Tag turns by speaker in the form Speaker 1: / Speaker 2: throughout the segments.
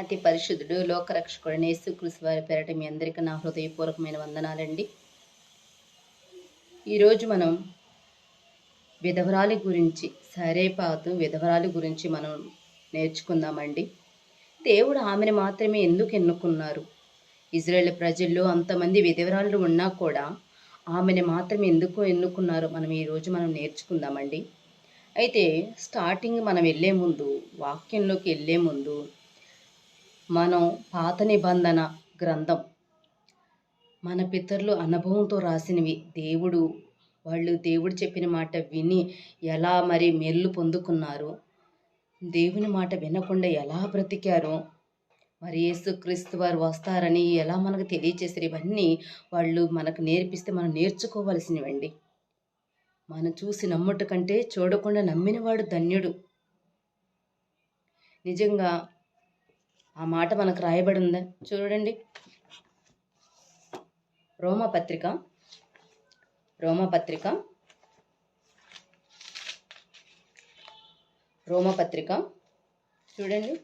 Speaker 1: అతి పరిశుద్ధుడు లోకరక్షకుడు యేసుక్రీస్తు వారి పేరట మీ అందరికీ నా హృదయపూర్వకమైన వందనాలండి. ఈరోజు మనం విధవరాలి గురించి సరేపాతు విధవరాలి గురించి మనం నేర్చుకుందామండి. దేవుడు ఆమెను మాత్రమే ఎందుకు ఎన్నుకున్నారు? ఇజ్రాయేల్ ప్రజల్లో అంతమంది విధవరాలు ఉన్నా కూడా ఆమెను మాత్రమే ఎందుకు ఎన్నుకున్నారు? మనం ఈరోజు మనం నేర్చుకుందామండి. అయితే స్టార్టింగ్ మనం వెళ్ళే ముందు వాక్యంలోకి వెళ్ళే ముందు మనం పాత నిబంధన గ్రంథం. మన పితరులు అనుభవంతో రాసినవి. దేవుడు వాళ్ళు దేవుడు చెప్పిన మాట విని ఎలా మరి మెల్లు పొందుకున్నారు? దేవుని మాట వినకుండా ఎలా బ్రతికారో? మరి యేసుక్రీస్తు వారు వస్తారని ఎలా మనకు తెలియచేసారు ఇవన్నీ వాళ్ళు మనకు నేర్పిస్తే మనం నేర్చుకోవలసినవండి. మనం చూసి నమ్ముట కంటే చూడకుండా నమ్మినవాడు ధన్యుడు. నిజంగా ఆ మాట మనకు రాయబడి ఉందా? చూడండి. రోమపత్రిక రోమపత్రిక రోమపత్రిక చూడండి.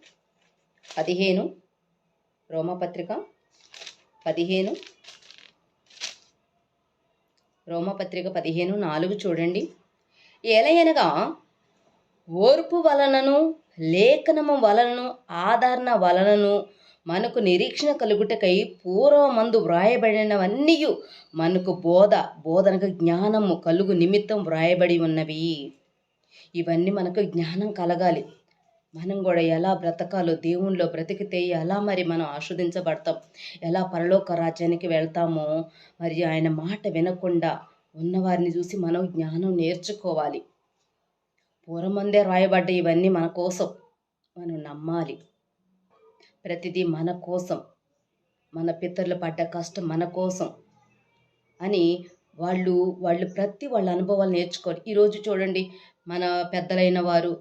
Speaker 1: పదిహేను. రోమపత్రిక పదిహేను. రోమపత్రిక పదిహేను నాలుగు చూడండి. ఏలయనగా ఓర్పు వలనను లేఖనము వలనను ఆదరణ వలనను మనకు నిరీక్షణ కలుగుటకై పూర్వమందు వ్రాయబడినవన్నీ మనకు బోధ బోధనకు జ్ఞానము కలుగు నిమిత్తం వ్రాయబడి ఉన్నవి. ఇవన్నీ మనకు జ్ఞానం కలగాలి. మనం కూడా ఎలా బ్రతకాలో దేవుణ్ణిలో బ్రతికితే ఎలా మరి మనం ఆస్వాదించబడతాం? ఎలా పరలోక రాజ్యానికి వెళ్తామో మరి ఆయన మాట వినకుండా ఉన్నవారిని చూసి మనం జ్ఞానం నేర్చుకోవాలి. పూర్వముందే రాయబడ్డ ఇవన్నీ మన కోసం మనం నమ్మాలి. ప్రతిదీ మన కోసం మన పితరులు పడ్డ కష్టం మన కోసం అని వాళ్ళు వాళ్ళు ప్రతి వాళ్ళ అనుభవాలు నేర్చుకోవాలి ఈరోజు చూడండి మన పెద్దలైన వారు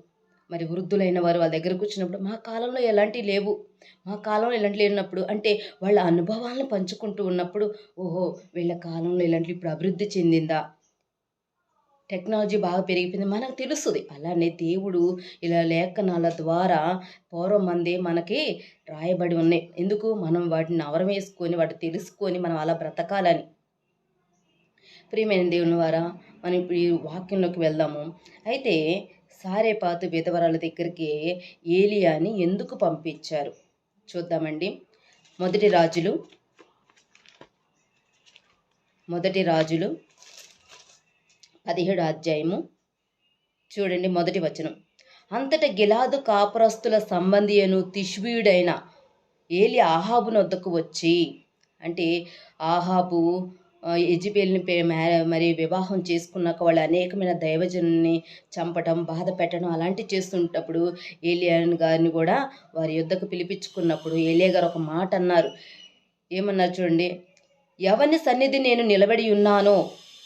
Speaker 1: మరి వృద్ధులైన వారు వాళ్ళ దగ్గరకు వచ్చినప్పుడు మా కాలంలో ఎలాంటివి లేవు. మా కాలంలో ఇలాంటి లేనప్పుడు అంటే వాళ్ళ అనుభవాలను పంచుకుంటూ ఉన్నప్పుడు ఓహో వీళ్ళ కాలంలో ఇలాంటి ఇప్పుడు అభివృద్ధి చెందిందా? టెక్నాలజీ బాగా పెరిగిపోయింది. మనకు తెలుస్తుంది. అలానే దేవుడు ఇలా లేఖనాల ద్వారా పూర్వం మంది మనకి రాయబడి ఉన్నాయి. ఎందుకు? మనం వాటిని అవరం వేసుకొని వాటిని తెలుసుకొని మనం అలా బ్రతకాలని. ప్రియమైన దేవుని వారా మనం ఇప్పుడు ఈ వాక్యంలోకి వెళ్దాము. అయితే సారేపాతు విధవరాల దగ్గరికి ఏలియాని ఎందుకు పంపించారు? చూద్దామండి. మొదటి రాజులు మొదటి రాజులు పదిహేడు అధ్యాయము. చూడండి మొదటి వచనం. అంతట గిలాదు కాపురస్తుల సంబంధియను తిష్వీయుడైన ఏలి ఆహాబు వద్దకు వచ్చి అంటే ఆహాబు ఎజిబేల్ని మరి వివాహం చేసుకున్నాక వాళ్ళు అనేకమైన దైవజనుల్ని చంపటం బాధ పెట్టడం అలాంటివి చేస్తుంటప్పుడు ఏలియన్ గారిని కూడా వారి యుద్ధకు పిలిపించుకున్నప్పుడు ఏలియా గారు ఒక మాట అన్నారు. ఏమన్నారు చూడండి? ఎవరిని సన్నిధి నేను నిలబడి ఉన్నానో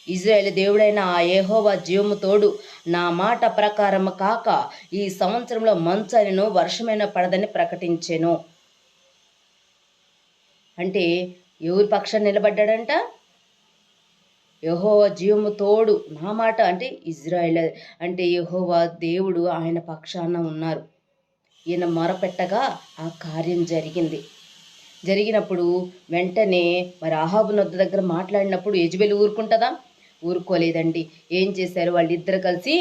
Speaker 1: ఇజ్రాయేల్ దేవుడైన ఆ ఏహోవా జీవము తోడు నా మాట ప్రకారం కాక ఈ సంవత్సరంలో మంచనిను వర్షమైన పడదని ప్రకటించాను. అంటే ఎవరి పక్షాన్ని నిలబడ్డాడంట? యహోవా జీవము తోడు నా మాట అంటే ఇజ్రాయెల్ అంటే యహోవా దేవుడు ఆయన పక్షాన ఉన్నారు. ఈయన మొరపెట్టగా ఆ కార్యం జరిగింది. జరిగినప్పుడు వెంటనే మరి ఆహాబు నొద్ద దగ్గర మాట్లాడినప్పుడు యజ్బెల్ ఊరుకుంటుందా? ఊరుకోలేదండి. ఏం చేశారు? వాళ్ళిద్దరు కలిసి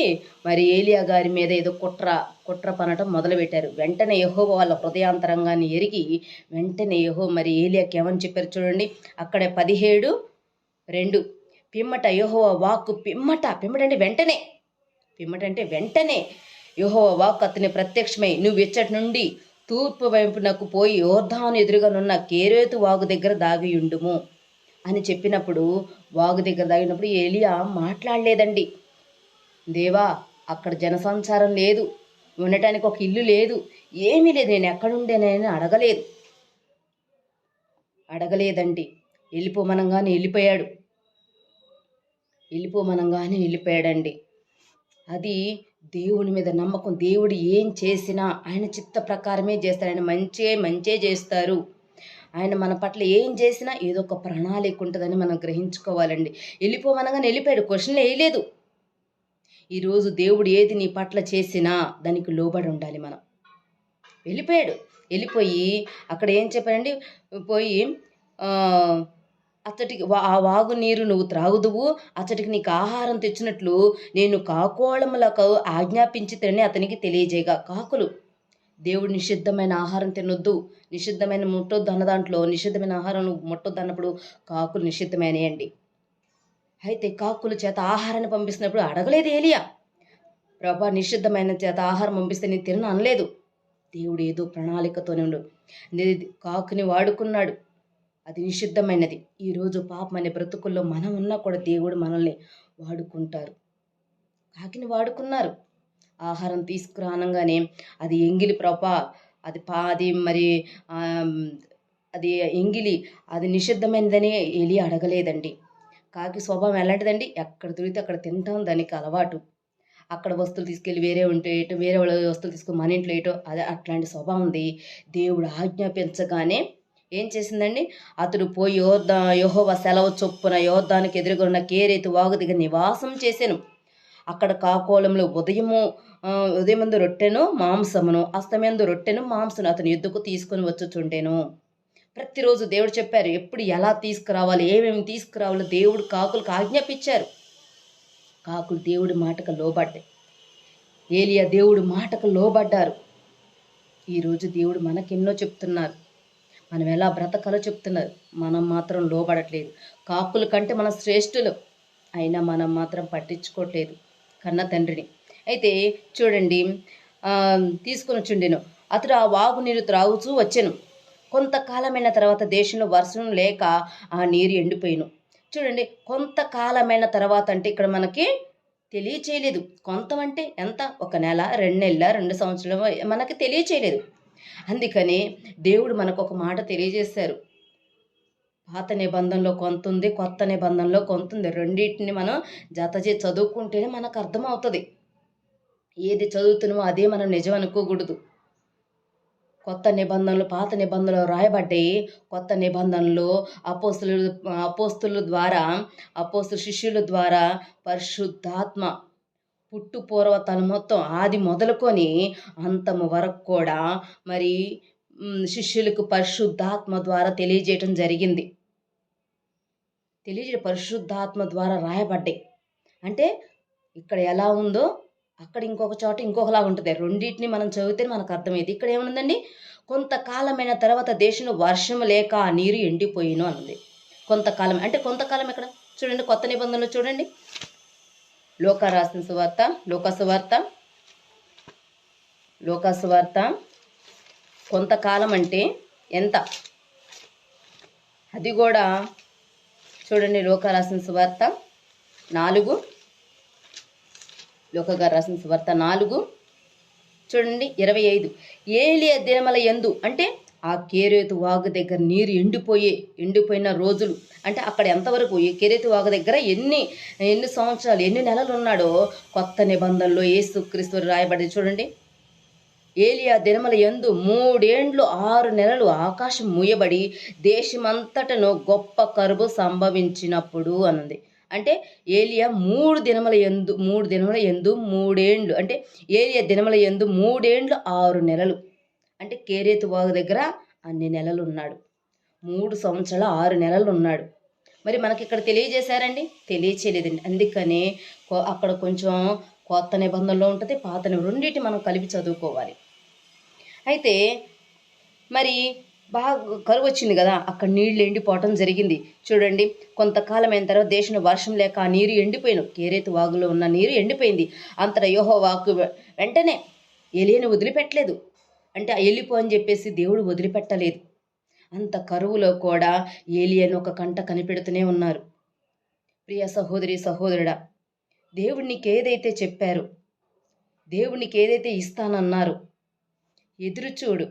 Speaker 1: మరి ఏలియా గారి మీద ఏదో కుట్ర కుట్ర పనటం మొదలుపెట్టారు. వెంటనే యహో వాళ్ళ హృదయాంతరంగాన్ని ఎరిగి వెంటనే యహో మరి ఏలియాకి ఏమని చెప్పారు చూడండి. అక్కడ పదిహేడు రెండు. పిమ్మట యహో వాక్కు పిమ్మట పిమ్మట అంటే వెంటనే. పిమ్మట అంటే వెంటనే యహో వాక్ అతని ప్రత్యక్షమై నువ్వు ఇచ్చటి నుండి తూర్పు వైపునకు పోయి యోర్ధాను ఎదురుగానున్న కేరేతు వాగు దగ్గర దాగియుండుము అని చెప్పినప్పుడు వాగు దగ్గర తాగినప్పుడు ఏలియా మాట్లాడలేదండి. దేవా అక్కడ జనసంచారం లేదు. ఉండటానికి ఒక ఇల్లు లేదు. ఏమీ లేదు. నేను ఎక్కడుండేనని అడగలేదు. అడగలేదండి. వెళ్ళిపోమనంగానే వెళ్ళిపోయాడు. వెళ్ళిపోమనంగానే వెళ్ళిపోయాడండి. అది దేవుని మీద నమ్మకం. దేవుడు ఏం చేసినా ఆయన చిత్త ప్రకారమే చేస్తారు ఆయన మంచే మంచే చేస్తారు. ఆయన మన పట్ల ఏం చేసినా ఏదో ఒక ప్రణాళిక ఉంటుందని మనం గ్రహించుకోవాలండి. వెళ్ళిపోమనగానే వెళ్ళిపోయాడు. క్వశ్చన్లు వేయలేదు. ఈరోజు దేవుడు ఏది నీ పట్ల చేసినా దానికి లోబడి ఉండాలి మనం. వెళ్ళిపోయాడు. వెళ్ళిపోయి అక్కడ ఏం చెప్పారండి పోయి అతడికి వా- ఆ వాగు నీరు నువ్వు త్రాగుదువు. అతడికి నీకు ఆహారం తెచ్చినట్లు నేను కాకోళములకు ఆజ్ఞాపించితేనే అతనికి తెలియజేయగా. కాకులు. దేవుడు నిషిద్ధమైన ఆహారం తినొద్దు నిషిద్ధమైన ముట్టొద్దు అన్న దాంట్లో నిషిద్ధమైన ఆహారం ముట్టొద్దు అన్నప్పుడు కాకులు నిషిద్ధమైనయండి. అయితే కాకుల చేత ఆహారాన్ని పంపిస్తున్నప్పుడు అడగలేదు ఏలియా. ప్రభా నిషిద్ధమైన చేత ఆహారం పంపిస్తే నేను తినను అనలేదు. దేవుడు ఏదో ప్రణాళికతోనే ఉండు. కాకుని వాడుకున్నాడు. అది నిషిద్ధమైనది. ఈరోజు పాపం అనే బ్రతుకుల్లో మనం ఉన్నా కూడా దేవుడు మనల్ని వాడుకుంటారు. కాకిని వాడుకున్నారు. ఆహారం తీసుకురానంగానే అది ఎంగిలి ప్రభా అది పా అది మరి అది ఎంగిలి అది నిషిద్ధమైనదని ఎలి అడగలేదండి. కాకి స్వభావం ఎలాంటిదండి? ఎక్కడ దొరికితే అక్కడ తింటాం దానికి అలవాటు. అక్కడ వస్తువులు తీసుకెళ్ళి వేరే ఉంటే ఏటో వేరే వాళ్ళ వస్తువులు తీసుకుని మన ఇంట్లో ఏటో అదే అట్లాంటి స్వభావం ఉంది. దేవుడు ఆజ్ఞాపించగానే ఏం చేసిందండి? అతడు పోయి యోర్దా యోహోవ సెలవు చొప్పున యోధానికి ఎదురుగా ఉన్న కేరేతు వాగు దగ్గర నివాసం చేశాను. అక్కడ కాకోలంలో ఉదయము ఉదయమందు రొట్టెను మాంసమును అస్తమయందు రొట్టెను మాంసను అతని ఎద్దుకు తీసుకొని వచ్చుచుండెను. ప్రతిరోజు దేవుడు చెప్పారు ఎప్పుడు ఎలా తీసుకురావాలి ఏమేమి తీసుకురావాలో దేవుడు కాకులకు ఆజ్ఞాపించారు. కాకులు దేవుడి మాటకు లోబడ్డాయి. ఏలియా దేవుడి మాటకు లోబడ్డారు. ఈరోజు దేవుడు మనకెన్నో చెప్తున్నారు. మనం ఎలా బ్రతకాలో చెప్తున్నారు. మనం మాత్రం లోబడట్లేదు. కాకుల కంటే మన శ్రేష్ఠులు. అయినా మనం మాత్రం పట్టించుకోవట్లేదు కన్న తండ్రిని. అయితే చూడండి తీసుకుని తీసుకొని వచ్చిండెను. అతడు ఆ వాగు నీరు త్రాగుచూ వచ్చాను. కొంతకాలమైన తర్వాత దేశంలో వర్షం లేక ఆ నీరు ఎండిపోయాను. చూడండి కొంతకాలమైన తర్వాత అంటే ఇక్కడ మనకి తెలియచేయలేదు. కొంత అంటే ఎంత? ఒక నెల రెండు నెలల రెండు సంవత్సరాలు మనకి తెలియచేయలేదు. అందుకని దేవుడు మనకు ఒక మాట తెలియజేశారు. పాత నిబంధనలో కొంత ఉంది కొత్త నిబంధనలో కొంత ఉంది. రెండింటిని మనం జత చేసి చదువుకుంటేనే మనకు అర్థమవుతుంది. ఏది చదువుతున్నామో అదే మనం నిజం అనుకోకూడదు. కొత్త నిబంధనలు పాత నిబంధనలు రాయబడ్డాయి. కొత్త నిబంధనలు అపోస్తులు అపోస్తుల ద్వారా అపోస్తుల శిష్యుల ద్వారా పరిశుద్ధాత్మ పుట్టు పూర్వతలు మొత్తం ఆది మొదలుకొని అంతము వరకు కూడా మరి శిష్యులకు పరిశుద్ధాత్మ ద్వారా తెలియజేయటం జరిగింది. తెలియజే పరిశుద్ధాత్మ ద్వారా రాయబడ్డాయి. అంటే ఇక్కడ ఎలా ఉందో అక్కడ ఇంకొక చోట ఇంకొకలా ఉంటుంది. రెండింటిని మనం చదివితేనే మనకు అర్థమైంది ఇక్కడ ఏమనుందండి కొంతకాలమైన తర్వాత దేశంలో వర్షం లేక ఆ నీరు ఎండిపోయిను అనుంది కొంతకాలం అంటే కొంతకాలం ఎక్కడ? చూడండి కొత్త నిబంధనలు చూడండి. లోక రాసిన సువార్త లోకసువార్త లోకసువార్త. కొంతకాలం అంటే ఎంత? అది కూడా చూడండి లోక రాసిన సువార్త. నాలుగు. లోకగారు రాసిన సువార్త నాలుగు. చూడండి ఇరవై ఐదు. ఏలియ దినమల ఎందు అంటే ఆ కేరేతు వాగు దగ్గర నీరు ఎండిపోయే ఎండిపోయిన రోజులు. అంటే అక్కడ ఎంతవరకు ఈ కేరేతు వాగు దగ్గర ఎన్ని ఎన్ని సంవత్సరాలు ఎన్ని నెలలు ఉన్నాడో కొత్త నిబంధనలో యేసుక్రీస్తు రాయబడి చూడండి. ఏలియా దినమల యందు మూడేండ్లు ఆరు నెలలు ఆకాశం మూయబడి దేశమంతటను గొప్ప కరువు సంభవించినప్పుడు అన్నది అంటే ఏలియా మూడు దినముల ఎందు మూడు దినముల ఎందు మూడేండ్లు. అంటే ఏలియా దినముల ఎందు మూడేండ్లు ఆరు నెలలు. అంటే కేరేతు వాగు దగ్గర అన్ని నెలలు ఉన్నాడు మూడు సంవత్సరాల ఆరు నెలలు ఉన్నాడు మరి మనకి ఇక్కడ తెలియజేశారండి? తెలియచేయలేదండి. అందుకనే కొ- అక్కడ కొంచెం కొత్త నిబంధనలో ఉంటుంది పాత రెండింటి మనం కలిపి చదువుకోవాలి. అయితే మరి బాగా కరువు వచ్చింది కదా అక్కడ నీళ్ళు ఎండిపోవటం జరిగింది. చూడండి కొంతకాలం అయిన తర్వాత దేశంలో వర్షం లేక ఆ నీరు ఎండిపోయిన కేరేతు వాగులో ఉన్న నీరు ఎండిపోయింది. అంతట యోహో వాకు వెంటనే ఎలియని వదిలిపెట్టలేదు. అంటే ఆ వెళ్ళిపో అని చెప్పేసి దేవుడు వదిలిపెట్టలేదు. అంత కరువులో కూడా ఏలియన్ ఒక కంట కనిపెడుతూనే ఉన్నారు. ప్రియ సహోదరి సహోదరుడా దేవుడికి ఏదైతే చెప్పారు దేవునికి ఏదైతే ఇస్తానన్నారు ఎదురు చూడు.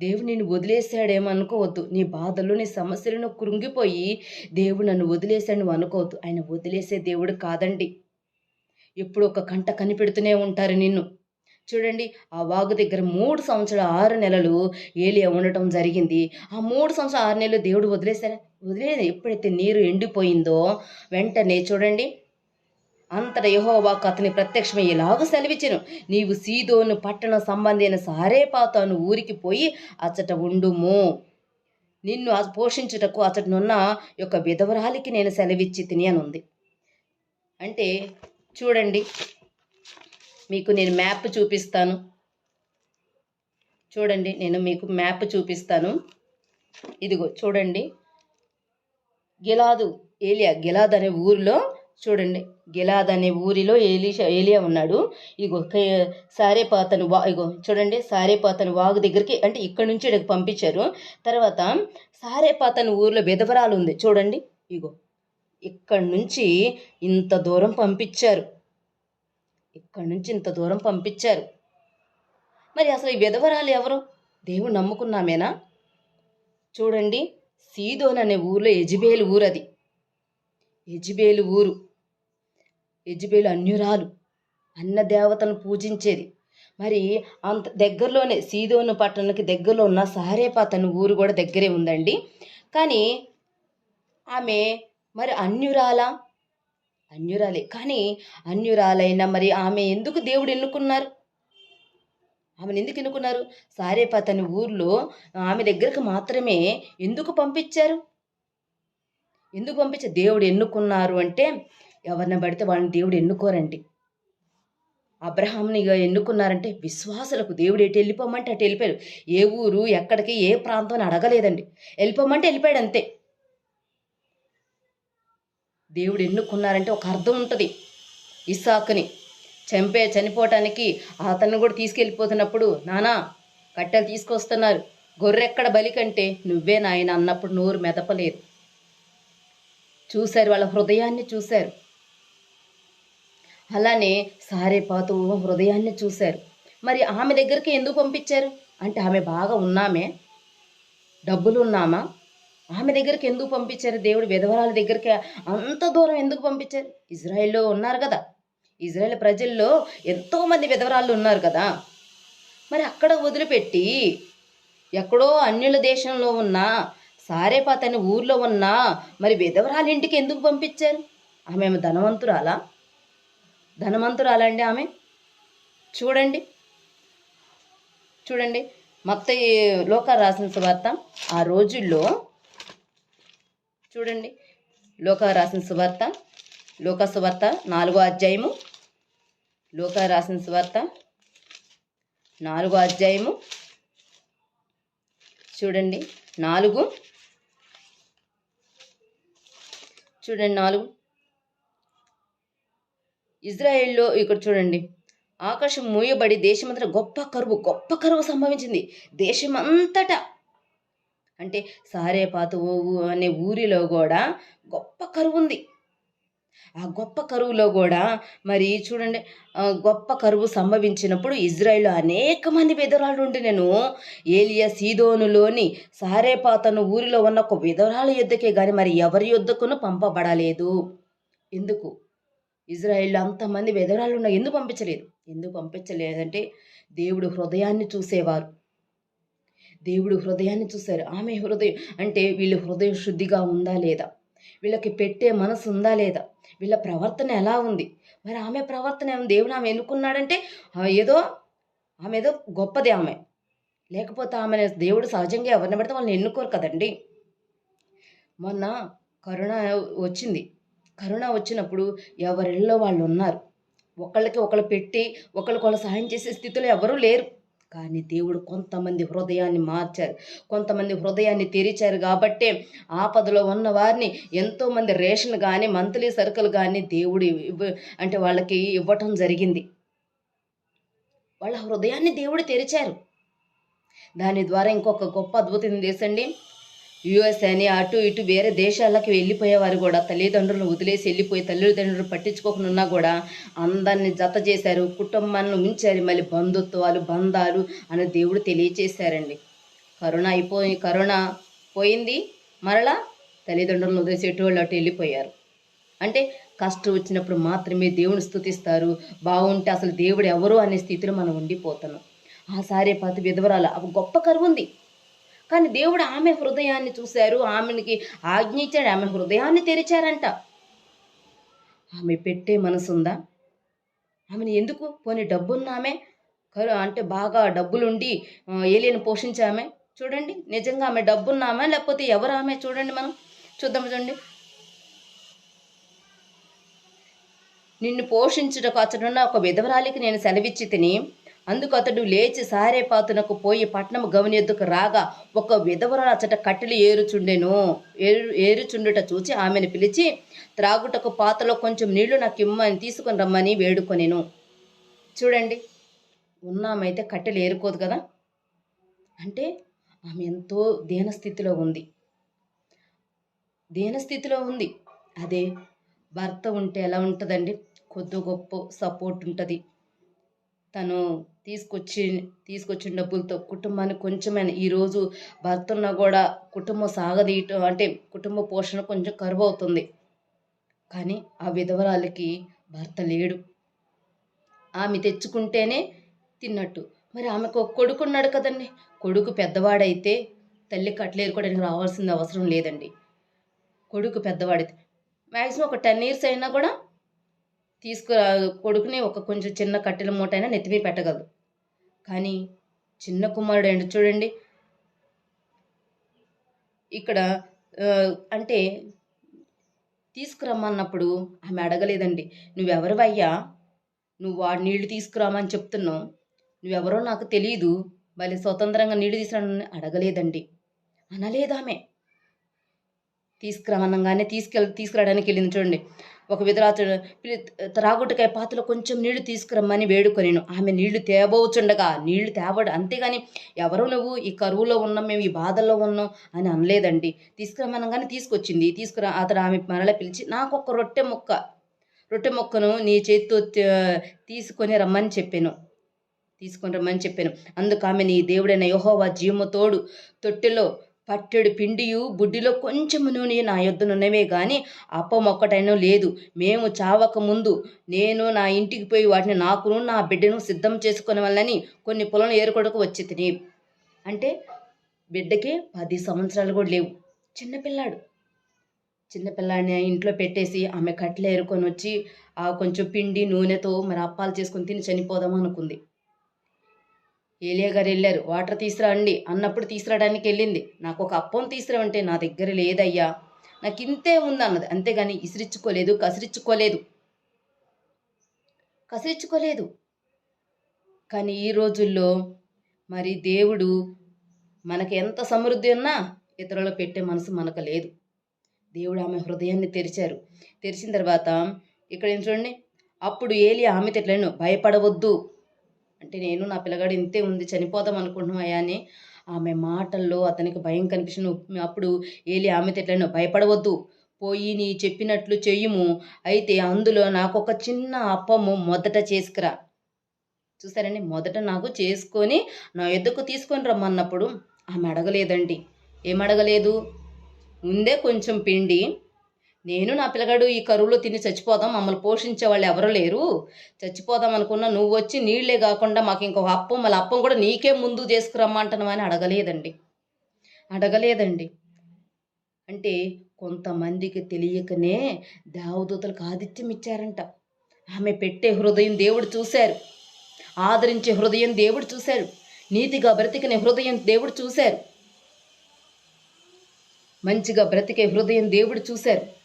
Speaker 1: దేవుడు నిన్ను వదిలేశాడేమో అనుకోవద్దు. నీ బాధలు నీ సమస్యలను కృంగిపోయి దేవుడు నన్ను వదిలేశాడు అనుకోవద్దు. ఆయన వదిలేసే దేవుడు కాదండి. ఎప్పుడు ఒక కంట కనిపెడుతూనే ఉంటారు నిన్ను. చూడండి ఆ వాగు దగ్గర మూడు సంవత్సరాలు ఆరు నెలలు ఏలియా ఉండటం జరిగింది. ఆ మూడు సంవత్సరాలు ఆరు నెలలు దేవుడు వదిలేశారా? వదిలేదు. ఎప్పుడైతే నీరు ఎండిపోయిందో వెంటనే చూడండి అంతట యహోవాకు అతని ప్రత్యక్షమై ఇలాగ సెలవిచ్చెను? నీవు సీదోను పట్టణ సంబంధైన సారేపాతాను ఊరికి పోయి అచ్చట ఉండుము. నిన్ను పోషించుటకు అతడునున్న యొక్క విధవరాలికి నేను సెలవిచ్చి తిని అని ఉంది అంటే చూడండి మీకు నేను మ్యాప్ చూపిస్తాను. చూడండి నేను మీకు మ్యాప్ చూపిస్తాను. ఇదిగో చూడండి. గిలాదు ఏలియా గిలాద్ అనే ఊరిలో చూడండి గిలాద్ అనే ఊరిలో ఏలిషా ఏలియా ఉన్నాడు. ఇగో సారేపాతను వా ఇగో చూడండి సారేపాతను వాగు దగ్గరికి అంటే ఇక్కడ నుంచి ఇక్కడికి పంపించారు. తర్వాత సారేపాతను ఊరిలో బెదవరాలు ఉంది చూడండి ఇగో ఇక్కడ నుంచి ఇంత దూరం పంపించారు. ఇక్కడ నుంచి ఇంత దూరం పంపించారు. మరి అసలు ఈ విధవరాలు ఎవరు? దేవుడు నమ్ముకున్నామేనా? చూడండి సీదోన్ అనే ఊర్లో ఎజిబేలు ఊరు అది ఎజిబేలు ఊరు. యజ్బేలు అన్యురాలు అన్న దేవతను పూజించేది. మరి అంత దగ్గరలోనే సీదోను పట్టణానికి దగ్గరలో ఉన్న సారేపాత్ అనే ఊరు కూడా దగ్గరే ఉందండి. కానీ ఆమె మరి అన్యురాల? అన్యురాలే. కానీ అన్యురాలైన మరి ఆమె ఎందుకు దేవుడు ఎన్నుకున్నారు? ఆమెను ఎందుకు ఎన్నుకున్నారు? సారేపాత్ అనే ఊర్లో ఆమె దగ్గరకు మాత్రమే ఎందుకు పంపించారు? ఎందుకు పంపించారు? దేవుడు ఎన్నుకున్నారు అంటే ఎవరిని పడితే వాళ్ళని దేవుడు ఎన్నుకోరండి. అబ్రహాంని ఎన్నుకున్నారంటే విశ్వాసులకు దేవుడు ఎటు వెళ్ళిపోమంటే అటు వెళ్ళిపోయారు ఏ ఊరు ఎక్కడికి ఏ ప్రాంతం అని అడగలేదండి. వెళ్ళిపోమంటే వెళ్ళిపోయాడు అంతే. దేవుడు ఎన్నుకున్నారంటే ఒక అర్థం ఉంటుంది. ఇస్సాకుని చంపే చనిపోవటానికి అతన్ని కూడా తీసుకెళ్ళిపోతున్నప్పుడు నానా కట్టెలు తీసుకొస్తున్నారు. గొర్రెక్కడ బలి కంటే నువ్వే నాయన అన్నప్పుడు నోరు మెదపలేదు. చూశారు వాళ్ళ హృదయాన్ని చూశారు. అలానే సారేపాతు హృదయాన్ని చూశారు. మరి ఆమె దగ్గరికి ఎందుకు పంపించారు? అంటే ఆమె బాగా ఉన్నామే. డబ్బులు ఉన్నామా ఆమె దగ్గరికి ఎందుకు పంపించారు? దేవుడు విధవరాల దగ్గరికి అంత దూరం ఎందుకు పంపించారు? ఇజ్రాయెల్లో ఉన్నారు కదా. ఇజ్రాయెల్ ప్రజల్లో ఎంతోమంది విధవరాళ్ళు ఉన్నారు కదా. మరి అక్కడ వదిలిపెట్టి ఎక్కడో అన్యుల దేశంలో ఉన్న సారేపాత అనే ఊర్లో ఉన్న మరి విధవరాలు ఇంటికి ఎందుకు పంపించారు? ఆమె ధనవంతురాలా? ధనవంతురాలండి ఆమె. చూడండి. చూడండి. మత్త లోక రాసిన సువార్త ఆ రోజుల్లో చూడండి. లోక రాసిన సువార్త లోక సువార్త నాలుగో అధ్యాయము. లోక రాసిన సువార్త నాలుగో అధ్యాయము. చూడండి. నాలుగు. చూడండి నాలుగు. ఇజ్రాయెల్లో ఇక్కడ చూడండి. ఆకాశం మూయబడి దేశమంతటా గొప్ప కరువు గొప్ప కరువు సంభవించింది. దేశమంతటా. అంటే సారేపాత ఊ- అనే ఊరిలో కూడా గొప్ప కరువు ఉంది. ఆ గొప్ప కరువులో కూడా మరి చూడండి గొప్ప కరువు సంభవించినప్పుడు ఇజ్రాయిల్లో అనేక మంది విధవరాలు ఉండి నేను ఏలియా సీదోనులోని సారేపాతను ఊరిలో ఉన్న ఒక విధవరాల యుద్ధకే కానీ మరి ఎవరి యుద్ధకును పంపబడలేదు. ఎందుకు? ఇజ్రాయిల్లో అంతమంది విధవరాలు ఉన్నా ఎందుకు పంపించలేదు? ఎందుకు పంపించలేదంటే దేవుడు హృదయాన్ని చూసేవారు. దేవుడు హృదయాన్ని చూశారు. ఆమె హృదయం అంటే వీళ్ళ హృదయం శుద్ధిగా ఉందా లేదా? వీళ్ళకి పెట్టే మనసు ఉందా లేదా? వీళ్ళ ప్రవర్తన ఎలా ఉంది? మరి ఆమె ప్రవర్తన దేవుడు ఆమె ఎన్నుకున్నాడంటే ఏదో ఆమె ఏదో గొప్పది ఆమె. లేకపోతే ఆమె దేవుడు సహజంగా ఎవరిని పెడితే వాళ్ళని ఎన్నుకోరు కదండి. మొన్న కరోనా వచ్చింది. కరోనా వచ్చినప్పుడు ఎవరిళ్ళలో వాళ్ళు ఉన్నారు. ఒకళ్ళకి ఒకళ్ళు పెట్టి ఒకళ్ళకొకళ్ళు సహాయం చేసే స్థితిలో ఎవరూ లేరు. కానీ దేవుడు కొంతమంది హృదయాన్ని మార్చారు. కొంతమంది హృదయాన్ని తెరిచారు కాబట్టే ఆపదలో ఉన్న వారిని ఎంతోమంది రేషన్ కానీ మంత్లీ సరుకులు కానీ దేవుడు ఇవ్వ అంటే వాళ్ళకి ఇవ్వటం జరిగింది. వాళ్ళ హృదయాన్ని దేవుడు తెరిచారు. దాని ద్వారా ఇంకొక గొప్ప అద్భుతం చేసండి యుఎస్ అని అటు ఇటు వేరే దేశాలకు వెళ్ళిపోయేవారు కూడా. తల్లిదండ్రులను వదిలేసి వెళ్ళిపోయి తల్లిదండ్రులు పట్టించుకోకుండా కూడా అందరిని జత చేశారు. కుటుంబాలను ఉంచారు మళ్ళీ బంధుత్వాలు బంధాలు అని దేవుడు తెలియచేశారండి. కరోనా అయిపోయి కరోనా పోయింది. మరలా తల్లిదండ్రులను వదిలేసి వాళ్ళు అటు వెళ్ళిపోయారు. అంటే కష్టం వచ్చినప్పుడు మాత్రమే దేవుని స్థుతిస్తారు. బాగుంటే అసలు దేవుడు ఎవరు అనే స్థితిలో మనం ఉండిపోతున్నాం. ఆ సారే పతి విధవరాలు గొప్ప కరువు ఉంది. కానీ దేవుడు ఆమె హృదయాన్ని చూశారు. ఆమెకి ఆజ్ఞించాడు ఆమె హృదయాన్ని తెరిచారంట. ఆమె పెట్టే మనసుందా? ఆమెను ఎందుకు? పోనీ డబ్బున్నామే కరు అంటే బాగా డబ్బులుండి ఆ, ఏలియను పోషించామే చూడండి. నిజంగా ఆమె డబ్బున్నామా లేకపోతే ఎవరు ఆమె? చూడండి మనం. చూద్దాం చూడండి. నిన్ను పోషించుటకు అతడున్న ఒక విధవరాలికి నేను సెలవిచ్చి తిని అందుకు అతడు లేచి సారేపాతునకు పోయి పట్నము గవనియద్దుకు రాగా ఒక విధవరాలు అచ్చట కట్టెలు ఏరుచుండెను. ఏరు ఏరుచుండుట చూచి ఆమెను పిలిచి త్రాగుటకు పాతలో కొంచెం నీళ్ళు నాకు ఇమ్మని తీసుకొని రమ్మని వేడుకొనేను. చూడండి ఉన్నామైతే కట్టెలు ఏరుకోదు కదా? అంటే ఆమె ఎంతో దీనస్థితిలో ఉంది. దీనస్థితిలో ఉంది. అదే భర్త ఉంటే ఎలా ఉంటుందండి? కొద్ది గొప్ప సపోర్ట్ ఉంటుంది. తను తీసుకొచ్చి తీసుకొచ్చిన డబ్బులతో కుటుంబాన్ని కొంచెమైనా ఈరోజు భర్త ఉన్నా కూడా కుటుంబం సాగదీయటం అంటే కుటుంబ పోషణ కొంచెం కరువు అవుతుంది కానీ ఆ విధవరాలకి భర్త లేడు. ఆమె తెచ్చుకుంటేనే తిన్నట్టు. మరి ఆమెకు ఒక కొడుకు ఉన్నాడు కదండి. కొడుకు పెద్దవాడైతే తల్లి కట్లేరుకోవడానికి రావాల్సిన అవసరం లేదండి. కొడుకు పెద్దవాడైతే మ్యాక్సిమం ఒక టెన్ ఇయర్స్ అయినా కూడా తీసుకు కొడుకుని ఒక కొంచెం చిన్న కట్టెల మూట అయినా నెత్తిమీ పెట్టగలదు. కానీ చిన్న కుమారుడు అండి చూడండి. ఇక్కడ అంటే తీసుకురమ్మన్నప్పుడు ఆమె అడగలేదండి. నువ్వెవరివయ్యా నువ్వు వాడు నీళ్ళు తీసుకురామని చెప్తున్నావు. నువ్వెవరో నాకు తెలియదు భలే స్వతంత్రంగా నీళ్ళు తీసుకురాని అడగలేదండి. అనలేదామె. తీసుకురామనగానే తీసుకెళ్ తీసుకురావడానికి వెళ్ళింది చూడండి. ఒక విధరాతుడు త్రాగుటకాయ పాత్రలో కొంచెం నీళ్ళు తీసుకురమ్మని వేడుకొనిను. ఆమె నీళ్ళు తేబోచుండగా నీళ్ళు తేవడు అంతేగాని ఎవరు నువ్వు? ఈ కరువులో ఉన్నాం మేము ఈ బాధల్లో ఉన్నాం అని అనలేదండి. తీసుకురమ్మనగానే తీసుకొచ్చింది. తీసుకురా అతను ఆమె మరల పిలిచి నాకు ఒక రొట్టె ముక్క రొట్టె ముక్కను నీ చేతితో తీసుకొని రమ్మని చెప్పాను. తీసుకొని రమ్మని చెప్పాను. అందుకు ఆమె నీ దేవుడైన యహోవా జీవము తోడు తొట్టెలో పట్టెడు పిండియు బుడ్డిలో కొంచెం నూనె నా యొద్దనున్నవే గాని అప్పం ఒక్కటైనా లేదు. మేము చావక ముందు నేను నా ఇంటికి పోయి వాటిని నాకును నా బిడ్డను సిద్ధం చేసుకునే వాళ్ళని కొన్ని పొలం ఏరుకొడకు వచ్చి తిని. అంటే బిడ్డకి పది సంవత్సరాలు కూడా లేవు. చిన్నపిల్లాడు చిన్నపిల్లాడిని ఇంట్లో పెట్టేసి ఆమె కట్టెలు ఏరుకొని వచ్చి ఆ కొంచెం పిండి నూనెతో మరి అప్పాలు చేసుకొని తిని చనిపోదాం అనుకుంది. ఏలియా గారు వెళ్ళారు. వాటర్ తీసురా అండి అన్నప్పుడు తీసుకురావడానికి వెళ్ళింది. నాకు ఒక అప్పం తీసుకురావంటే నా దగ్గర లేదయ్యా. నాకు ఇంతే ఉంది అన్నది అంతేగాని ఇసిరిచ్చుకోలేదు కసిరించుకోలేదు కసిరించుకోలేదు కానీ ఈ రోజుల్లో మరి దేవుడు మనకి ఎంత సమృద్ధి ఉన్నా ఇతరులు పెట్టే మనసు మనకు లేదు. దేవుడు ఆమె హృదయాన్ని తెరిచారు. తెరిచిన తర్వాత ఇక్కడ ఏం చూడండి. అప్పుడు ఏలి ఆమె తిట్లను. భయపడవద్దు. అంటే నేను నా పిల్లగాడు ఇంతే ఉంది చనిపోదాం అనుకుంటున్నాయా అని ఆమె మాటల్లో అతనికి భయం కనిపించిన అప్పుడు ఏలి ఆమె తిట్లను భయపడవద్దు. పోయి నీ చెప్పినట్లు చెయ్యుము అయితే అందులో నాకు ఒక చిన్న అప్పము మొదట చేసుకురా. చూసారండి? మొదట నాకు చేసుకొని నా ఎద్దుకు తీసుకొని రమ్మన్నప్పుడు ఆమె అడగలేదండి. ఏమడగలేదు ముందే కొంచెం పిండి నేను నా పిల్లగాడు ఈ కరువులో తిని చచ్చిపోదాం. మమ్మల్ని పోషించే వాళ్ళు ఎవరు లేరు. చచ్చిపోదాం అనుకున్నా నువ్వు వచ్చి నీళ్ళే కాకుండా మాకు ఇంకొక అప్పం మళ్ళీ అప్పం కూడా నీకే ముందు చేసుకురమ్మంటున్నావు అని అడగలేదండి. అడగలేదండి. అంటే కొంతమందికి తెలియకనే దేవదూతలకు ఆదిత్యం ఇచ్చారంట. ఆమె పెట్టే హృదయం దేవుడు చూశారు. ఆదరించే హృదయం దేవుడు చూశారు. నీతిగా బ్రతికిన హృదయం దేవుడు చూశారు. మంచిగా బ్రతికే హృదయం దేవుడు చూశారు.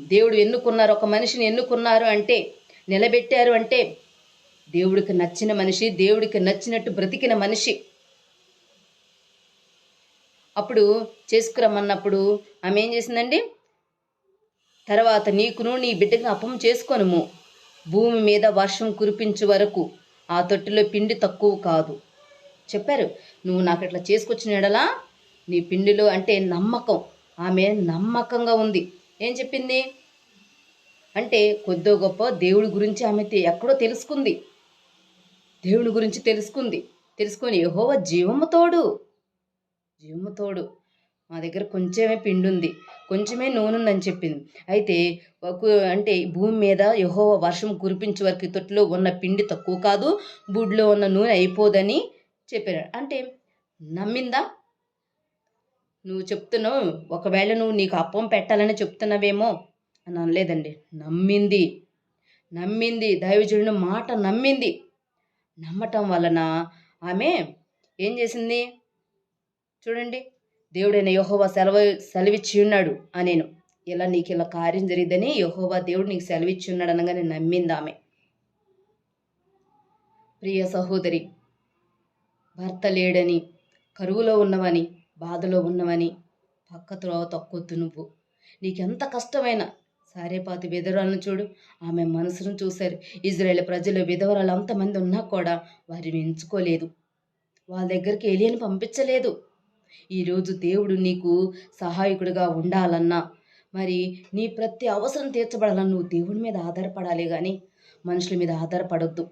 Speaker 1: దేవుడు ఎన్నుకున్నారు? ఒక మనిషిని ఎన్నుకున్నారు అంటే నిలబెట్టారు అంటే దేవుడికి నచ్చిన మనిషి దేవుడికి నచ్చినట్టు బ్రతికిన మనిషి. అప్పుడు చేసుకురమ్మన్నప్పుడు ఆమె ఏం చేసిందండి? తర్వాత నీకును నీ బిడ్డకి అప్పం చేసుకొనుము. భూమి మీద వర్షం కురిపించే వరకు ఆ తొట్టిలో పిండి తక్కువ కాదు. చెప్పారు నువ్వు నాకు ఇట్లా చేసుకొచ్చిన ఎడలా నీ పిండిలో అంటే నమ్మకం. ఆమె నమ్మకంగా ఉంది. ఏం చెప్పింది? అంటే కొద్దో గొప్ప దేవుడి గురించి ఆమె ఎక్కడో తెలుసుకుంది. దేవుడి గురించి తెలుసుకుంది. తెలుసుకొని యెహోవ జీవముతోడు తోడు. తోడు. మా దగ్గర కొంచెమే పిండి ఉంది కొంచెమే నూనె ఉందని చెప్పింది. అయితే ఒక అంటే భూమి మీద యహోవ వర్షం కురిపించే వరకు తొట్టిలో ఉన్న పిండి తక్కువ కాదు బుడ్లో ఉన్న నూనె అయిపోదని చెప్పారు అంటే నమ్మిందా? నువ్వు చెప్తున్నావు ఒకవేళ నువ్వు నీకు అప్పం పెట్టాలని చెప్తున్నావేమో అని అనలేదండి. నమ్మింది. నమ్మింది. దైవజనుడి మాట నమ్మింది. నమ్మటం వలన ఆమె ఏం చేసింది? చూడండి. దేవుడైన యహోవా సెలవు సెలవిచ్చి ఉన్నాడు అనేను. ఇలా నీకు ఇలా కార్యం జరిగిందని యహోవా దేవుడు నీకు సెలవిచ్చి ఉన్నాడు అనగానే నమ్మింది ఆమె. ప్రియ సహోదరి భర్త లేడని కరువులో ఉన్నవని బాధలో ఉన్నవని పక్క త్రోవ నువ్వు. నీకెంత కష్టమైనా సారేపాతి విధవరాలను చూడు. ఆమె మనసును చూశారు. ఇజ్రాయేల్ ప్రజలు విధవరాలు అంతమంది ఉన్నా కూడా వారిని ఎంచుకోలేదు. వాళ్ళ దగ్గరికి ఏలియని పంపించలేదు. ఈరోజు దేవుడు నీకు సహాయకుడిగా ఉండాలన్నా మరి నీ ప్రతి అవసరం తీర్చబడాలన్నా నువ్వు దేవుడి మీద ఆధారపడాలి కానీ మనుషుల మీద ఆధారపడొద్దు.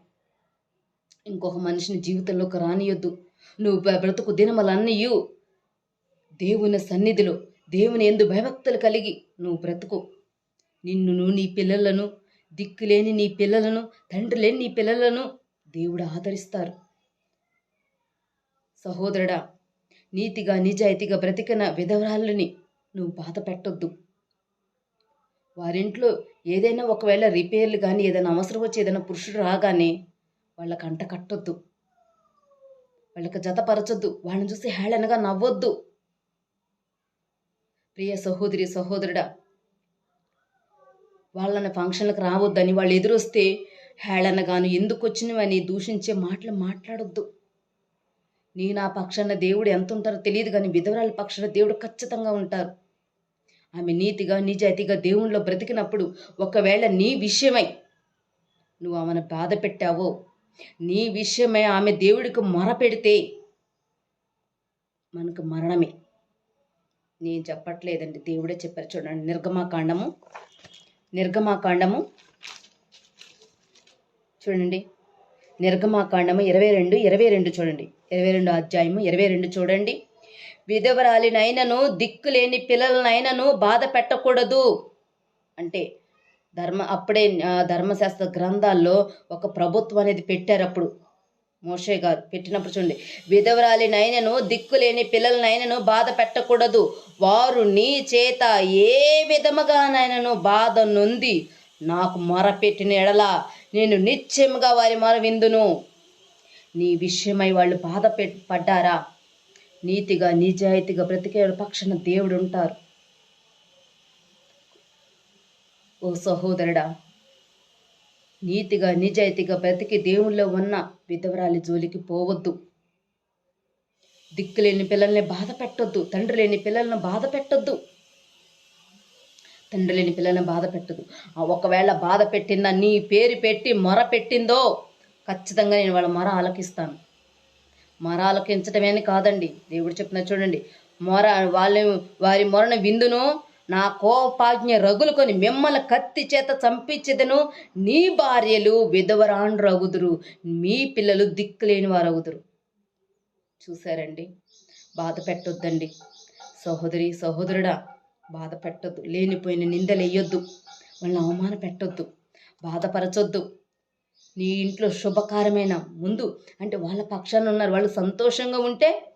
Speaker 1: ఇంకొక మనిషిని జీవితంలోకి రానియొద్దు. నువ్వు బ్రతుకు దినములన్నయు. దేవుని సన్నిధిలో దేవుని ఎందు భయభక్తులు కలిగి నువ్వు బ్రతుకు. నిన్నును నీ పిల్లలను దిక్కులేని నీ పిల్లలను తండ్రి లేని నీ పిల్లలను దేవుడు ఆదరిస్తారు. సహోదరుడా నీతిగా నిజాయితీగా బ్రతికిన విధవరాళ్ళని నువ్వు బాధ పెట్టొద్దు. వారింట్లో ఏదైనా ఒకవేళ రిపేర్లు కానీ ఏదైనా అవసరం వచ్చి ఏదైనా పురుషుడు రాగానే వాళ్ళకి అంట కట్టొద్దు. వాళ్ళకి జతపరచొద్దు. వాళ్ళని చూసి హేళనగా నవ్వొద్దు. ప్రియ సహోదరి సహోదరుడా వాళ్ళని ఫంక్షన్లకు రావద్దని వాళ్ళు ఎదురొస్తే హేళనగాను ఎందుకు వచ్చినవని దూషించే మాటలు మాట్లాడొద్దు. నీ నా పక్షాన దేవుడు ఎంత ఉంటారో తెలియదు కానీ విధవరాల పక్షాన దేవుడు ఖచ్చితంగా ఉంటారు. ఆమె నీతిగా నిజాయితీగా దేవుణ్ణిలో బ్రతికినప్పుడు ఒకవేళ నీ విషయమై నువ్వు ఆమెను బాధ పెట్టావో నీ విషయమై ఆమె దేవుడికి మొర పెడితే మనకు మరణమే. నేను చెప్పట్లేదండి. దేవుడే చెప్పారు చూడండి. నిర్గమాకాండము. నిర్గమాకాండము. చూడండి. నిర్గమాకాండము ఇరవై రెండు ఇరవై రెండు చూడండి. ఇరవై రెండు అధ్యాయము ఇరవై రెండు చూడండి. విధవరాలినైనను దిక్కులేని పిల్లలనైనను బాధ పెట్టకూడదు. అంటే ధర్మ అప్పుడే ధర్మశాస్త్ర గ్రంథాల్లో ఒక ప్రభుత్వం అనేది పెట్టారు అప్పుడు. మోషే గారు పెట్టినప్పుడు చూడండి. విధవరాలినైనను దిక్కులేని పిల్లలనైనను బాధ పెట్టకూడదు. వారు నీ చేత ఏ విధముగానైనను బాధ నొంది నాకు మొరపెట్టిన ఎడల నేను నిత్యముగా వారి మొర విందును. నీ విషయమై వాళ్ళు బాధ పడ్డారా? నీతిగా నిజాయితీగా బ్రతికే పక్షన దేవుడు ఉంటారు ఓ సహోదరుడా నీతిగా నిజాయితీగా బ్రతికి దేవుళ్ళో ఉన్న విధవరాలి జోలికి పోవద్దు. దిక్కులేని పిల్లల్ని బాధ పెట్టొద్దు. తండ్రి లేని పిల్లల్ని బాధ పెట్టొద్దు. తండ్రి లేని పిల్లల్ని బాధ పెట్టదు ఆ ఒకవేళ బాధ పెట్టిందా నీ పేరు పెట్టి మొర పెట్టిందో ఖచ్చితంగా నేను వాళ్ళ మొర ఆలకిస్తాను. మొర ఆలకించటమేని కాదండి. దేవుడు చెప్పిన చూడండి. మొర వాళ్ళ వారి మొరను విందును నా కోపాజ్ఞ రగులుకొని మిమ్మల్ని కత్తి చేత చంపించదను నీ భార్యలు విధవరాండ్రు అగుదురు మీ పిల్లలు దిక్కులేని వారు అగుదురు చూశారండి? బాధ పెట్టొద్దండి. సహోదరి సహోదరుడా బాధ పెట్టొద్దు. లేనిపోయిన నిందలు వేయొద్దు వాళ్ళని అవమాన పెట్టొద్దు. బాధపరచొద్దు. నీ ఇంట్లో శుభకారమైన ముందు అంటే వాళ్ళ పక్షాన ఉన్నారు. వాళ్ళు సంతోషంగా ఉంటే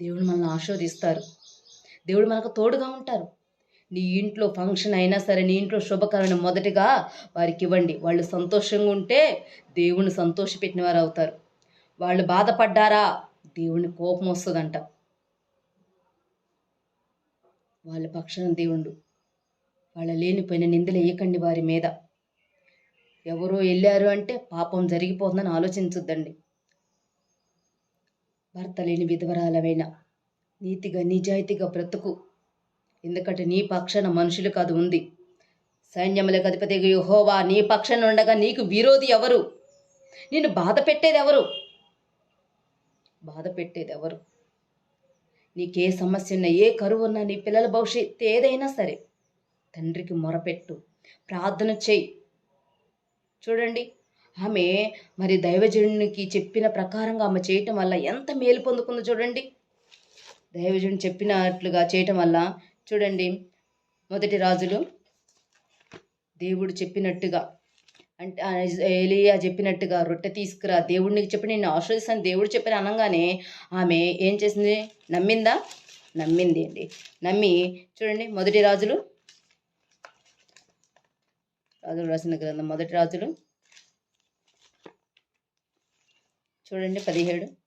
Speaker 1: దేవుడు మనల్ని ఆశీర్వదిస్తారు. దేవుడు మనకు తోడుగా ఉంటారు. నీ ఇంట్లో ఫంక్షన్ అయినా సరే నీ ఇంట్లో శుభకరణ మొదటిగా వారికి ఇవ్వండి. వాళ్ళు సంతోషంగా ఉంటే దేవుని సంతోషపెట్టిన వారు అవుతారు. వాళ్ళు బాధపడ్డారా? దేవుని కోపం వస్తుందంట. వాళ్ళ పక్షాన దేవుడు. వాళ్ళ లేనిపోయిన నిందలు వేయకండి వారి మీద. ఎవరో వెళ్ళారు అంటే పాపం జరిగిపోతుందని ఆలోచించొద్దండి. భర్త లేని విధవరాలమైన నీతిగా నిజాయితీగా బ్రతుకు. ఎందుకంటే నీ పక్షాన మనుషులు కాదు ఉంది. సైన్యములకు అధిపతి యుహోవా నీ పక్షాన ఉండగా నీకు విరోధి ఎవరు? నిన్ను బాధ పెట్టేది ఎవరు? బాధ పెట్టేది ఎవరు? నీకే సమస్య ఉన్నా ఏ కరువు ఉన్నా నీ పిల్లల భవిష్యత్తు ఏదైనా సరే తండ్రికి మొరపెట్టు. ప్రార్థన చెయ్యి చూడండి ఆమె మరి దైవజనునికి చెప్పిన ప్రకారంగా ఆమె చేయటం వల్ల ఎంత మేలు పొందుకుందో చూడండి. దైవజనుడు చెప్పినట్లుగా చేయటం వల్ల చూడండి మొదటి రాజులు. దేవుడు చెప్పినట్టుగా అంటే ఏలియా చెప్పినట్టుగా రొట్టె తీసుకురా. దేవుడికి చెప్పి నేను ఆశ్రయిస్తాను. దేవుడు చెప్పిన అనగానే ఆమె ఏం చేసింది? నమ్మిందా? నమ్మింది అండి. నమ్మి చూడండి మొదటి రాజులు. రాజులు రాసిన గ్రంథం మొదటి రాజులు. చూడండి పదిహేడు.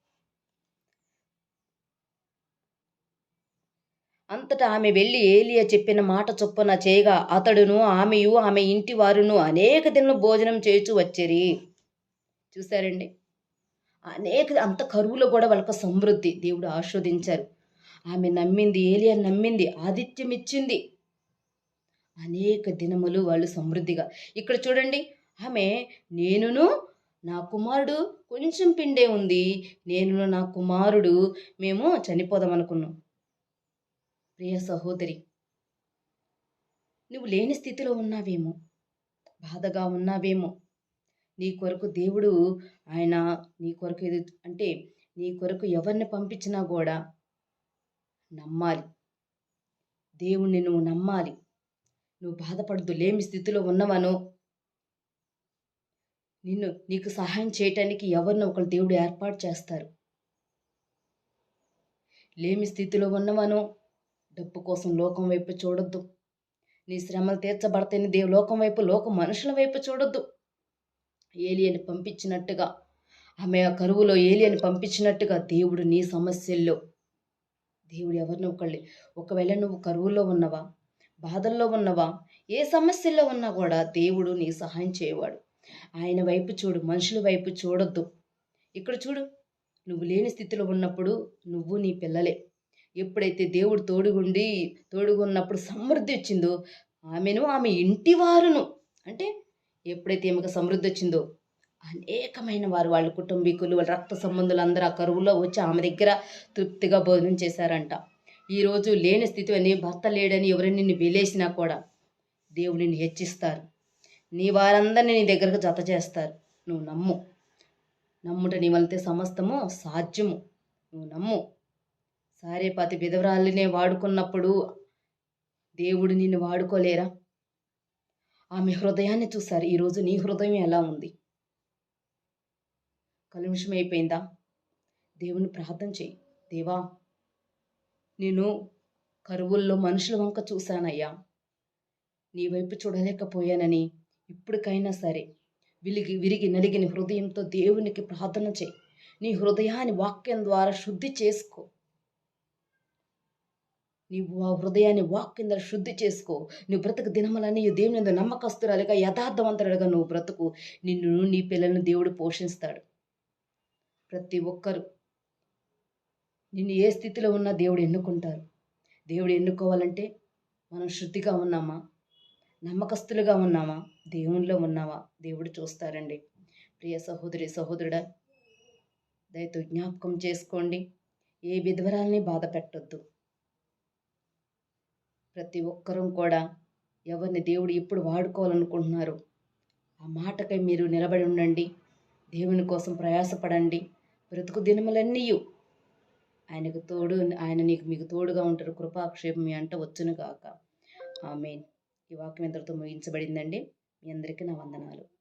Speaker 1: అంతటా ఆమె వెళ్ళి ఏలియా చెప్పిన మాట చొప్పున చేయగా అతడును ఆమెయు ఆమె ఇంటి వారును అనేక దినలు భోజనం చేయుచు వచ్చేరి. చూశారండి? అనేక అంత కరువులో కూడా వాళ్ళకు సమృద్ధి దేవుడు ఆస్వాదించారు ఆమె నమ్మింది ఏలియా నమ్మింది ఆతిథ్యం ఇచ్చింది. అనేక దినములు వాళ్ళు సమృద్ధిగా. ఇక్కడ చూడండి ఆమె నేనును నా కుమారుడు కొంచెం పిండే ఉంది. నేను నా కుమారుడు మేము చనిపోదాం అనుకున్నాం. ప్రియ సహోదరి నువ్వు లేని స్థితిలో ఉన్నావేమో బాధగా ఉన్నావేమో. నీ కొరకు దేవుడు ఆయన నీ కొరకు ఎదు అంటే నీ కొరకు ఎవరిని పంపించినా కూడా నమ్మాలి. దేవుణ్ణి నువ్వు నమ్మాలి. నువ్వు బాధపడద్దు లేమి స్థితిలో ఉన్నవను. నిన్ను నీకు సహాయం చేయటానికి ఎవరినో ఒకరు దేవుడు ఏర్పాటు చేస్తారు. లేమి స్థితిలో ఉన్నవను. డబ్బు కోసం లోకం వైపు చూడొద్దు. నీ శ్రమలు తీర్చబడతాయి దేవు లోకం వైపు లోక మనుషుల వైపు చూడొద్దు. ఏలియని పంపించినట్టుగా ఆమె ఆ కరువులో ఏలియని పంపించినట్టుగా దేవుడు నీ సమస్యల్లో దేవుడు ఎవరిని ఒకళ్ళి ఒకవేళ నువ్వు కరువులో ఉన్నవా బాధల్లో ఉన్నవా ఏ సమస్యల్లో ఉన్నా కూడా దేవుడు నీ సహాయం చేయవాడు. ఆయన వైపు చూడు మనుషుల వైపు చూడొద్దు. ఇక్కడ చూడు నువ్వు లేని స్థితిలో ఉన్నప్పుడు నువ్వు నీ పిల్లలే. ఎప్పుడైతే దేవుడు తోడుగుండి తోడుగున్నప్పుడు సమృద్ధి వచ్చిందో ఆమెను ఆమె ఇంటి వారును. అంటే ఎప్పుడైతే ఈమెకు సమృద్ధి వచ్చిందో అనేకమైన వారు వాళ్ళ కుటుంబీకులు వాళ్ళ రక్త సంబంధులు అందరూ ఆ కరువులో వచ్చి ఆమె దగ్గర తృప్తిగా భోజనం చేశారంట. ఈరోజు లేని స్థితి అని భర్త లేడని ఎవరైనా నిన్ను వెలేసినా కూడా దేవుడు నిన్ను హెచ్చిస్తారు. నీ వారందరినీ నీ దగ్గరకు జత చేస్తారు. నువ్వు నమ్ము. నమ్ముట నీ వలతే సమస్తము సాధ్యము. నువ్వు నమ్ము. సారేపాతి విధవరాలినే వాడుకున్నప్పుడు దేవుడు నిన్ను వాడుకోలేరా? ఆమె హృదయాన్ని చూశారు. ఈరోజు నీ హృదయం ఎలా ఉంది? కలుషం అయిపోయిందా దేవుని ప్రార్థన చేయి. దేవా నేను కరువుల్లో మనుషుల వంక చూశానయ్యా. నీ వైపు చూడలేకపోయానని ఇప్పటికైనా సరే విలిగి విరిగి నలిగిన హృదయంతో దేవునికి ప్రార్థన చేయి. నీ హృదయాన్ని వాక్యం ద్వారా శుద్ధి చేసుకో. నీవు ఆ హృదయాన్ని వాక్ కింద శుద్ధి చేసుకో. నువ్వు బ్రతుకు దినములన్నీ దేవుని నమ్మకస్తురాలిగా యథార్థవంతులుగా నువ్వు బ్రతుకు. నిన్ను నీ పిల్లలను దేవుడు పోషిస్తాడు. ప్రతి ఒక్కరు నిన్ను ఏ స్థితిలో ఉన్నా దేవుడు ఎన్నుకుంటారు. దేవుడు ఎన్నుకోవాలంటే మనం శుద్ధిగా ఉన్నామా? నమ్మకస్తులుగా ఉన్నామా? దేవునిలో ఉన్నావా? దేవుడు చూస్తారండి ప్రియ సహోదరి సహోదరుడా దయతో జ్ఞాపకం చేసుకోండి. ఏ విధవరాల్ని బాధ పెట్టొద్దు. ప్రతి ఒక్కరూ కూడా ఎవరిని దేవుడు ఎప్పుడు వాడుకోవాలనుకుంటున్నారు ఆ మాటకై మీరు నిలబడి ఉండండి. దేవుని కోసం ప్రయాసపడండి. బ్రతుకు దినములన్నీ ఆయనకు తోడు ఆయన నీకు మీకు తోడుగా ఉంటారు. కృపాక్షేపం మీ అంట వచ్చును కాక ఆమె ఈ వాక్యం ఇంతటితో ముగించబడిందండి. మీ అందరికీ నా వందనాలు.